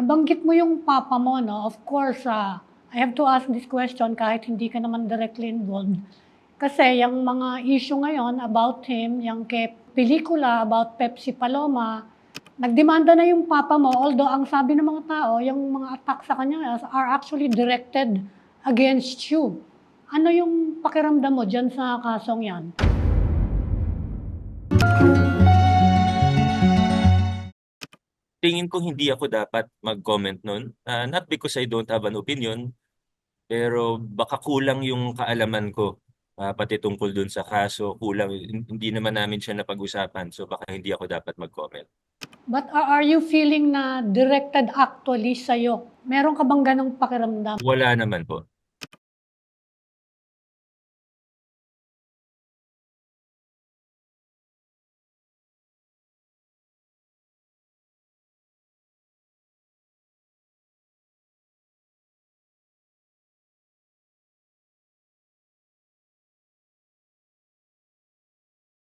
Nabanggit mo yung papa mo, no? Of course, ah, I have to ask this question kahit hindi ka naman directly involved. Kasi yung mga issue ngayon about him, yung kay pelikula about Pepsi Paloma, nagdemanda na yung papa mo, although ang sabi ng mga tao, yung mga attack sa kanya are actually directed against you. Ano yung pakiramdam mo dyan sa kasong yan? Tingin ko hindi ako dapat mag-comment nun. Ah, not because I don't have an opinion, pero baka kulang yung kaalaman ko ah, pati tungkol dun sa kaso. Kulang, hindi naman namin siya napag-usapan. So baka hindi ako dapat mag-comment. But are are you feeling na directed actually sa'yo? Meron ka bang ganong pakiramdam? Wala naman po.